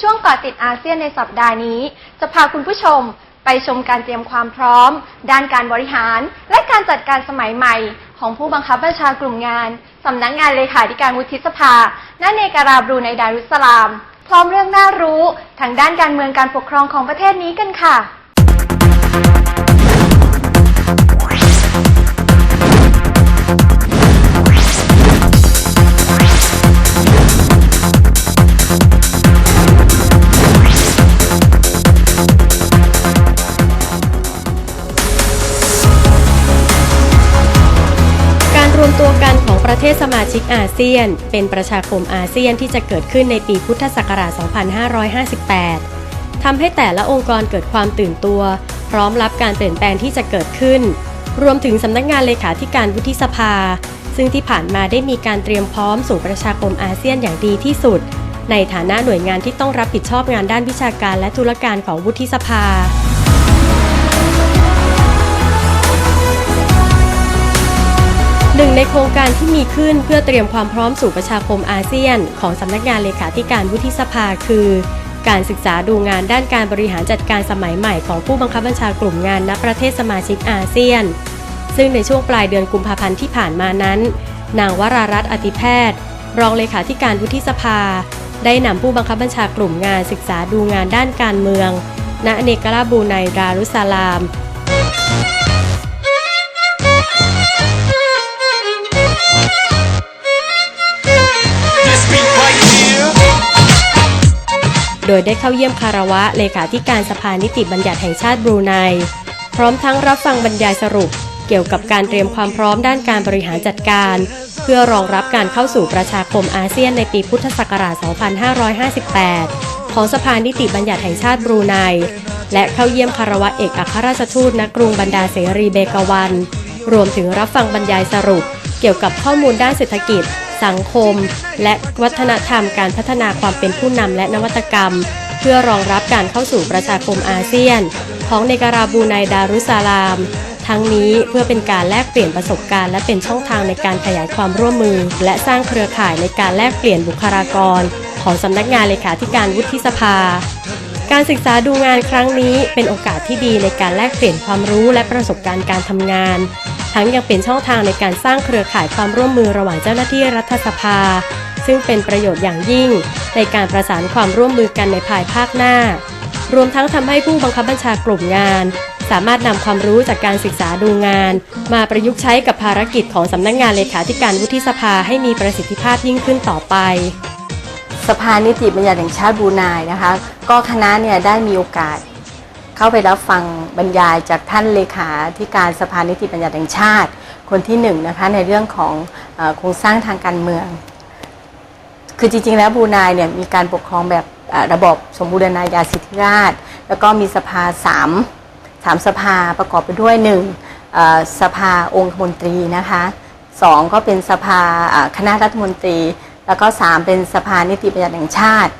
ช่วงก่อติดอาเซียนในสัปดาห์นี้ จะพาคุณผู้ชมไปชมการเตรียมความพร้อม ด้านการบริหาร และการจัดการสมัยใหม่ ของผู้บังคับบัญชากลุ่มงานสำนักงานเลขาธิการวุฒิสภาณเนการาบรูในดารุสสลาม พร้อมเรื่องน่ารู้ทางด้านการเมืองการปกครองของประเทศนี้กันค่ะ การรวมตัวกันของประเทศสมาชิกอาเซียน เป็นประชาคมอาเซียนที่จะเกิดขึ้นในปีพุทธศักราช 2558 ทำให้แต่ละองค์กรเกิดความตื่นตัว พร้อมรับการเปลี่ยนแปลงที่จะเกิดขึ้น รวมถึงสำนักงานเลขาธิการวุฒิสภา ซึ่งที่ผ่านมาได้มีการเตรียมพร้อมสู่ประชาคมอาเซียนอย่างดีที่สุด ในฐานะหน่วยงานที่ต้องรับผิดชอบงานด้านวิชาการและธุรการของวุฒิสภา หนึ่งในโครงการที่มีขึ้นเพื่อเตรียมความพร้อมสู่ประชาคมอาเซียน ของสำนักงานเลขาธิการวุฒิสภาคือ การศึกษาดูงานด้านการบริหารจัดการสมัยใหม่ของผู้บังคับบัญชากลุ่มงานณประเทศสมาชิกอาเซียน ซึ่งในช่วงปลายเดือนกุมภาพันธ์ที่ผ่านมานั้น นางวรารัตน์อติแพทย์ รองเลขาธิการวุฒิสภา ได้นำผู้บังคับบัญชากลุ่มงานศึกษาดูงานด้านการเมือง ณเนกราบูไนดารุสลาม โดยได้เข้าเยี่ยมคารวะเลขาธิการสภานิติบัญญัติแห่งชาติบรูไน พร้อมทั้งรับฟังบรรยายสรุป เกี่ยวกับการเตรียมความพร้อมด้านการบริหารจัดการ เพื่อรองรับการเข้าสู่ประชาคมอาเซียนในปีพุทธศักราช 2558 ของสภานิติบัญญัติแห่งชาติบรูไน และเข้าเยี่ยมคารวะเอกอัครราชทูตณกรุงบันดาเสรีเบกาวัน รวมถึงรับฟังบรรยายสรุป เกี่ยวกับข้อมูลด้านเศรษฐกิจ สังคม และวัฒนธรรมการพัฒนาความเป็นผู้นำและนวัตกรรม เพื่อรองรับการเข้าสู่ประชาคมอาเซียน ของเนการาบูไนดารุสสลาม ทั้งนี้เพื่อเป็นการแลกเปลี่ยนประสบการณ์ และเป็นช่องทางในการขยายความร่วมมือ และสร้างเครือข่ายในการแลกเปลี่ยนบุคลากร ของสำนักงานเลขาธิการวุฒิสภาการศึกษาดูงานครั้งนี้เป็นโอกาสที่ดีในการแลกเปลี่ยนความรู้และประสบการณ์การทำงาน ทั้งยังเป็นช่องทางในการสร้างเครือข่ายความร่วมมือระหว่างเจ้าหน้าที่รัฐสภา ซึ่งเป็นประโยชน์อย่างยิ่ง ในการประสานความร่วมมือกันในภายภาคหน้า รวมทั้งทำให้ผู้บังคับบัญชากลุ่มงาน สามารถนำความรู้จากการศึกษาดูงาน มาประยุกต์ใช้กับภารกิจของสำนักงานเลขาธิการวุฒิสภาให้มีประสิทธิภาพยิ่งขึ้นต่อไปสภานิติบัญญัติแห่งชาติบรูไนนะคะ ก็คณะเนี่ยได้มีโอกาส เข้าไปรับฟังบรรยายจากท่านเลขาธิการสภานิติบัญญัติแห่งชาติ คนที่หนึ่งนะคะในเรื่องของโครงสร้างทางการเมือง คือจริงๆแล้วบรูไนเนี่ยมีการปกครองแบบระบบสมบูรณาญาสิทธิราช แล้วก็มีสภาสามสามสภาประกอบไปด้วยหนึ่งสภาองคมนตรีนะคะสองก็เป็นสภาคณะรัฐมนตรี แล้วก็สามเป็นสภานิติบัญญัติแห่งชาติ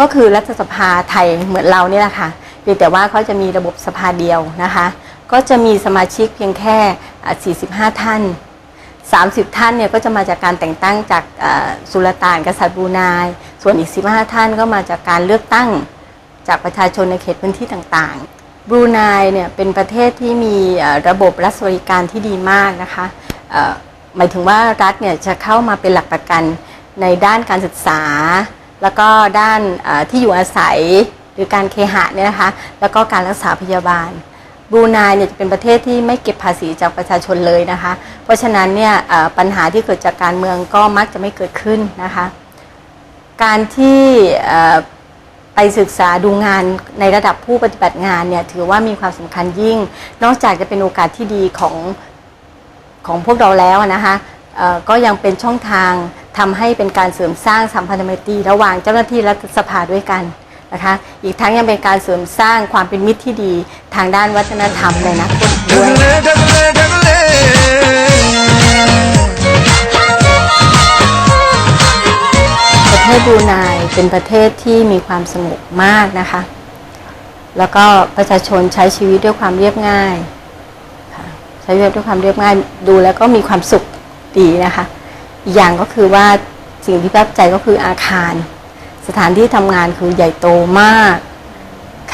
ก็คือรัฐสภาไทยเหมือนเรานี่แหละค่ะ เพียงแต่ว่าเขาจะมีระบบสภาเดียวนะคะ ก็จะมีสมาชิกเพียงแค่ 45 ท่าน 30 ท่านเนี่ยก็จะมาจากการแต่งตั้งจากสุลต่านกษัตริย์บรูไนส่วนอีก 15 ท่านก็มาจากการเลือกตั้งจากประชาชนในเขตพื้นที่ต่างๆ บรูไนเนี่ยเป็นประเทศที่มีระบบรัฐสวัสดิการที่ดีมากนะคะหมายถึงว่ารัฐเนี่ยจะเข้ามาเป็นหลักประกันในด้านการศึกษา แล้วก็ด้านที่อยู่อาศัย หรือการเคหะเนี่ยนะคะแล้วก็การรักษาพยาบาลบรูไนเนี่ยจะเป็นประเทศที่ไม่เก็บภาษีจากประชาชนเลยนะคะ เพราะฉะนั้นเนี่ยปัญหาที่เกิดจากการเมืองก็มักจะไม่เกิดขึ้นนะคะ การที่ไปศึกษาดูงานในระดับผู้ปฏิบัติงานเนี่ยถือว่ามีความสำคัญยิ่ง นอกจากจะเป็นโอกาสที่ดีของของพวกเราแล้วนะคะก็ยังเป็นช่องทางทำให้เป็นการเสริมสร้างสัมพันธไมตรีระหว่างเจ้าหน้าที่รัฐสภาด้วยกัน นะคะ อีกทั้งยังเป็นการเสริมสร้างความเป็นมิตรที่ดีทางด้านวัฒนธรรมในอนาคตด้วยประเทศบรูไนเป็นประเทศที่มีความสงบมากนะคะ แล้วก็ประชาชนใช้ชีวิตด้วยความเรียบง่ายใช้ชีวิตด้วยความเรียบง่ายดูแล้วก็มีความสุขดีนะคะ อีกอย่างก็คือว่าสิ่งที่ประทับใจก็คืออาคาร สถานที่ทำงานคือใหญ่โตมาก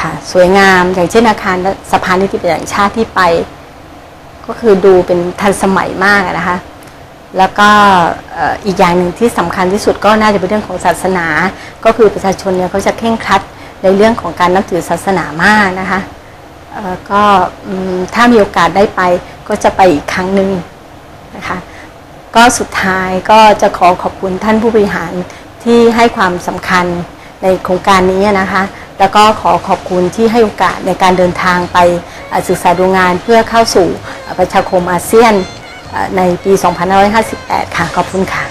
ค่ะสวยงามอย่างเช่นอาคารสะพานนิติบัญญัติแห่งชาติที่ไป ก็คือดูเป็นทันสมัยมากนะคะ แล้วก็อีกอย่างหนึ่งที่สำคัญที่สุดก็น่าจะเป็นเรื่องของศาสนา ก็คือประชาชนเนี่ยเขาจะเคร่งครัดในเรื่องของการนับถือศาสนามากนะคะก็ถ้ามีโอกาสได้ไปก็จะไปอีกครั้งหนึ่งนะคะก็สุดท้ายก็จะขอขอบคุณท่านผู้บริหาร ที่ให้ความสำคัญในโครงการนี้นะคะ แล้วก็ขอขอบคุณที่ให้โอกาสในการเดินทางไปเอ่อศึกษาดูงานเพื่อเข้าสู่เอ่อประชาคมอาเซียนเอ่อในปี 2558 ค่ะ ขอบคุณค่ะ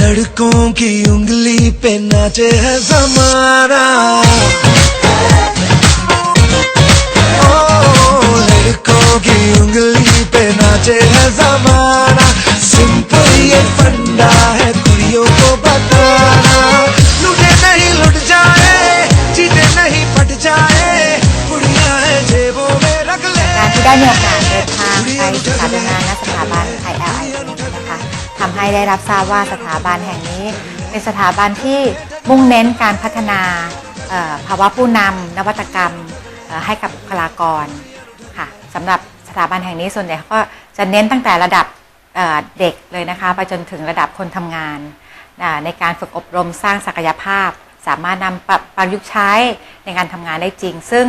लड़कों की उंगली पे नाचे है जमाना पे नाचे है जमाना सिंपल ये फंडा है कुड़ियों को बताना लुटे नहीं लुट जाए जीते नहीं फट जाए कुड़िया है जेबों में रख ले การที่ได้มีโอกาสเดินทางไปศึกษาดูงานณสถาบัน ILIT นะคะทำให้ได้รับทราบว่าสถาบันแห่งนี้ เป็นสถาบันที่มุ่งเน้นการพัฒนาเอ่อภาวะผู้นำนวัตกรรมเอ่อให้กับบุคลากรค่ะสำหรับ สถาบันแห่งนี้ส่วนใหญ่เขาก็จะเน้นตั้งแต่ระดับเเด็กเลยนะคะไปจนถึงระดับคนทำงาน ในการฝึกอบรมสร้างศักยภาพ สามารถนำปรประยุกต์ใช้ในการทำงานได้จริง ซึ่ง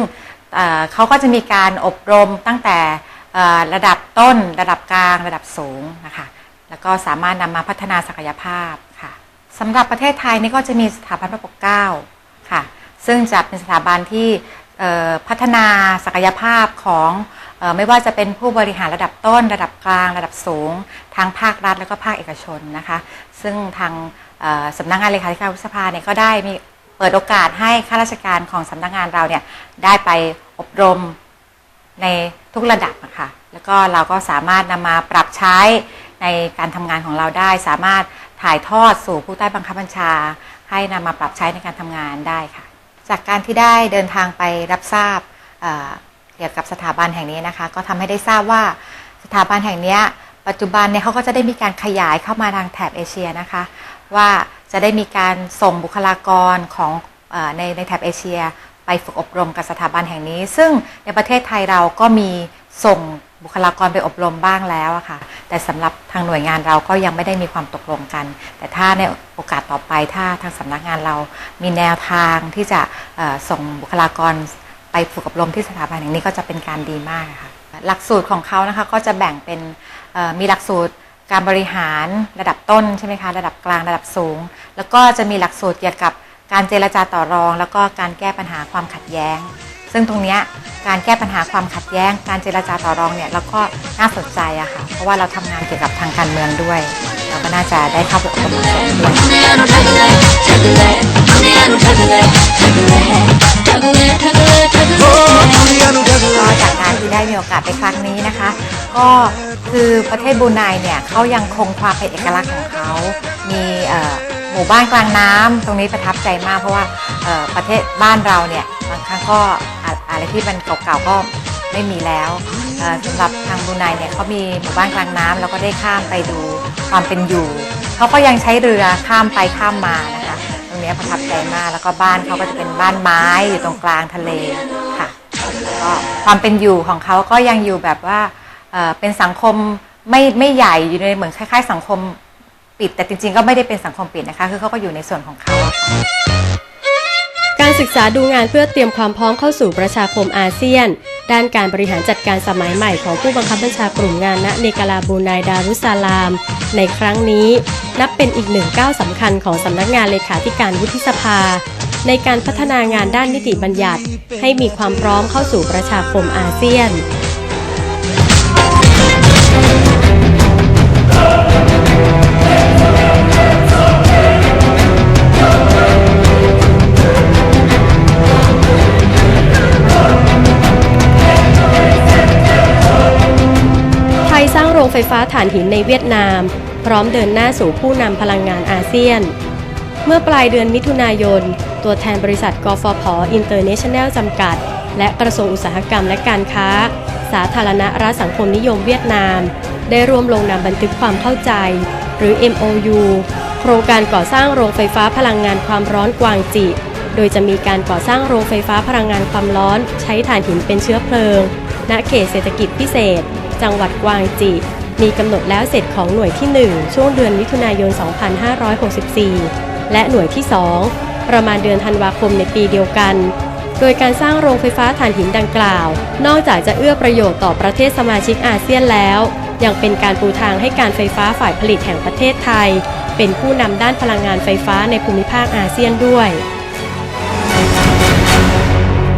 เเขาก็จะมีการอบรมตั้งแต่ระดับต้น ระดับกลาง ระดับสูงนะคะแล้วก็สามารถนำมาพัฒนาศักยภาพค่ะสำหรับประเทศไทยนี่ก็จะมีสถาบันพระปกเกล้าค่ะ ซึ่งจะเป็นสถาบันที่ พัฒนาศักยภาพของไม่ว่าจะเป็นผู้บริหารระดับต้น ระดับกลาง ระดับสูงทางภาครัฐ แล้วก็ภาคเอกชนนะคะ ซึ่งทางสำนักงานเลขาธิการวุฒิสภาเนี่ยก็ได้มีเปิดโอกาสให้ข้าราชการของสำนักงานเราเนี่ยได้ไปอบรมในทุกระดับนะคะแล้วก็เราก็สามารถนำมาปรับใช้ในการทำงานของเราได้ สามารถถ่ายทอดสู่ผู้ใต้บังคับบัญชา ให้นำมาปรับใช้ในการทำงานได้ค่ะ จากการที่ได้เดินทางไปรับทราบเกี่ยวกับสถาบันแห่งนี้นะคะ ก็ทำให้ได้ทราบว่าสถาบันแห่งนี้ปัจจุบันเนี่ยเขาก็จะได้มีการขยายเข้ามาทางแถบเอเชียนะคะ ว่าจะได้มีการส่งบุคลากรของอในในแถบเอเชีย ไปฝึกอบรมกับสถาบันแห่งนี้ ซึ่งในประเทศไทยเราก็มีส่งบุคลากรไปอบรมบ้างแล้วอะค่ะ แต่สำหรับทางหน่วยงานเราก็ยังไม่ได้มีความตกลงกัน แต่ถ้าในโอกาสต่อไปถ้าทางสำนักงานเรามีแนวทางที่จะส่งบุคลากรไปฝึกอบรมที่สถาบันแห่งนี้ก็จะเป็นการดีมากค่ะหลักสูตรของเขานะคะก็จะแบ่งเป็นมีหลักสูตรการบริหารระดับต้นใช่ไหมคะระดับกลางระดับสูง แล้วก็จะมีหลักสูตรเกี่ยวกับการเจรจาต่อรอง แล้วก็การแก้ปัญหาความขัดแย้ง ซึ่งตรงนี้การแก้ปัญหาความขัดแย้ง การเจรจาต่อรองเนี่ยเราก็น่าสนใจอะค่ะ เพราะว่าเราทำงานเกี่ยวกับทางการเมืองด้วย เราก็น่าจะได้เข้าไปอบรมส่งด้วยก็จากการที่ได้มีโอกาสไปครั้งนี้นะคะ ก็คือประเทศบูไนเนี่ยเขายังคงความเป็นเอกลักษณ์ของเขามีหมู่บ้านกลางน้ำตรงนี้ประทับใจมากเพราะว่าประเทศบ้านเราเนี่ยบางครั้งก็ อะไรที่มันเก่าๆก็ไม่มีแล้วสำหรับทางบูไนเนี่ยเขามีหมู่บ้านกลางน้ำแล้วก็ได้ข้ามไปดูความเป็นอยู่เขาก็ยังใช้เรือข้ามไปข้ามมานะคะตรงนี้ประทับใจมากแล้วก็บ้านเขาก็จะเป็นบ้านไม้อยู่ตรงกลางทะเลค่ะก็ความเป็นอยู่ของเขาก็ยังอยู่แบบว่าเป็นสังคมไม่ไม่ใหญ่อยู่ในเหมือนคล้าย ๆ สังคมปิด แต่จริงๆก็ไม่ได้เป็นสังคมปิดนะคะ คือเขาก็อยู่ในส่วนของเขา การศึกษาดูงานเพื่อเตรียมความพร้อมเข้าสู่ประชาคมอาเซียน ด้านการบริหารจัดการสมัยใหม่ของผู้บังคับบัญชากลุ่มงานณเนกาลาบูนายดารุสซาลาม ในครั้งนี้ นับเป็นอีกหนึ่งก้าวสำคัญของสำนักงานเลขาธิการวุฒิสภา ในการพัฒนางานด้านนิติบัญญัติ ให้มีความพร้อมเข้าสู่ประชาคมอาเซียน ไฟฟ้าถ่านหินในเวียดนาม พร้อมเดินหน้าสู่ผู้นำพลังงานอาเซียน เมื่อปลายเดือนมิถุนายน ตัวแทนบริษัทกฟผอินเตอร์เนชั่นแนลจำกัด และกระทรวงอุตสาหกรรมและการค้า สาธารณรัฐสังคมนิยมเวียดนาม ได้ร่วมลงนามบันทึกความเข้าใจ หรือ MOU โครงการก่อสร้างโรงไฟฟ้าพลังงานความร้อนกวางจิโดยจะมีการก่อสร้างโรงไฟฟ้าพลังงานความร้อน ใช้ถ่านหินเป็นเชื้อเพลิง ณ เขตเศรษฐกิจพิเศษ จังหวัดกวางจิ มีกำหนดแล้วเสร็จของหน่วยที่ 1 ช่วงเดือนมิถุนายน 2564 และหน่วยที่ 2 ประมาณเดือนธันวาคมในปีเดียวกัน โดยการสร้างโรงไฟฟ้าถ่านหินดังกล่าว นอกจากจะเอื้อประโยชน์ต่อประเทศสมาชิกอาเซียนแล้ว ยังเป็นการปูทางให้การไฟฟ้าฝ่ายผลิตแห่งประเทศไทย เป็นผู้นำด้านพลังงานไฟฟ้าในภูมิภาคอาเซียนด้วย